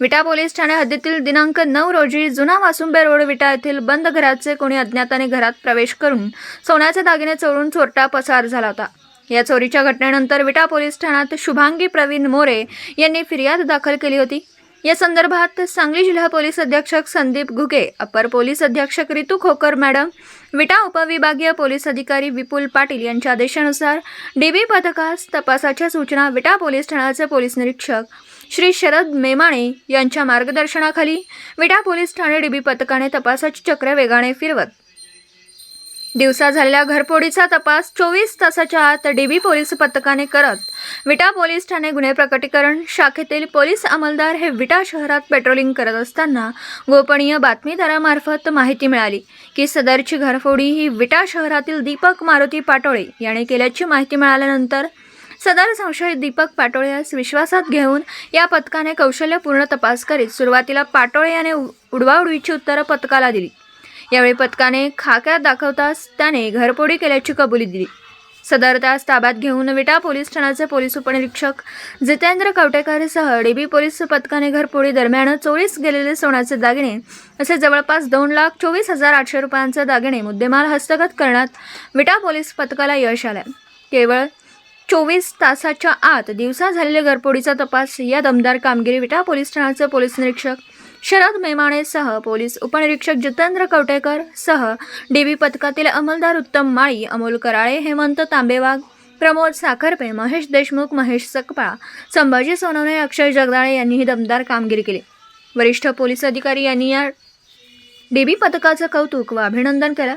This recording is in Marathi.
विटा पोलीस ठाणे हद्दीतील दिनांक नऊ रोजी जुना वासुंबे रोड विटा येथील बंद घराचे कोणी अज्ञाताने घरात प्रवेश करून सोन्याचे दागिने चोरून चोरटा पसार झाला होता. या चोरीच्या घटनेनंतर विटा पोलीस ठाण्यात शुभांगी प्रवीण मोरे यांनी फिर्याद दाखल केली होती. या संदर्भात सांगली जिल्हा पोलीस अधीक्षक संदीप घुगे अपर पोलीस अधीक्षक रितू खोकर मॅडम विटा उपविभागीय पोलीस अधिकारी विपुल पाटील यांच्या आदेशानुसार डीबी पथकास तपासाच्या सूचना विटा पोलीस ठाण्याचे पोलीस निरीक्षक श्री शरद मेमाणे यांच्या मार्गदर्शनाखाली विटा पोलीस ठाणे डीबी पथकाने तपासाची चक्र वेगाने फिरवत दिवसा झालेल्या घरफोडीचा तपास चोवीस तासाच्या आत डीबी पोलीस पथकाने करत विटा पोलीस ठाणे गुन्हे प्रकटीकरण शाखेतील पोलीस अंमलदार हे विटा शहरात पेट्रोलिंग करत असताना गोपनीय बातमीदारामार्फत माहिती मिळाली की सदरची घरफोडी ही विटा शहरातील दीपक मारुती पाटोळे याने केल्याची माहिती मिळाल्यानंतर सदर संशयित दीपक पाटोळे यास विश्वासात घेऊन या पथकाने कौशल्यपूर्ण तपास करीत सुरुवातीला पाटोळे याने उडवाउडवीची उत्तरं पथकाला दिली. यावेळी पथकाने खाक्यात दाखवताच त्याने घरपोडी केल्याची कबुली दिली. सदर तास ताब्यात घेऊन विटा पोलीस ठाण्याचे पोलीस उपनिरीक्षक जितेंद्र कवटेकरसह डीबी पोलीस पथकाने घरपोडी दरम्यान चोरीस गेलेले सोन्याचे दागिने असे जवळपास दोन लाख चोवीस हजार आठशे रुपयांचे दागिने मुद्देमाल हस्तगत करण्यात विटा पोलीस पथकाला यश आले केवळ चोवीस तासाच्या आत दिवसा झालेल्या घरपोडीचा तपास या दमदार कामगिरी विटा पोलीस ठाण्याचे पोलीस निरीक्षक शरद मेमाणेसह पोलीस उपनिरीक्षक जितेंद्र कवटेकर सह डीबी पथकातील अंमलदार उत्तम माळी अमोल कराळे हेमंत तांबेवाग प्रमोद साखरपे महेश देशमुख महेश सकपाळा संभाजी सोनवणे अक्षय जगदाळे यांनी ही दमदार कामगिरी केली. वरिष्ठ पोलीस अधिकारी यांनी या डीबी पथकाचं कौतुक व अभिनंदन केलं.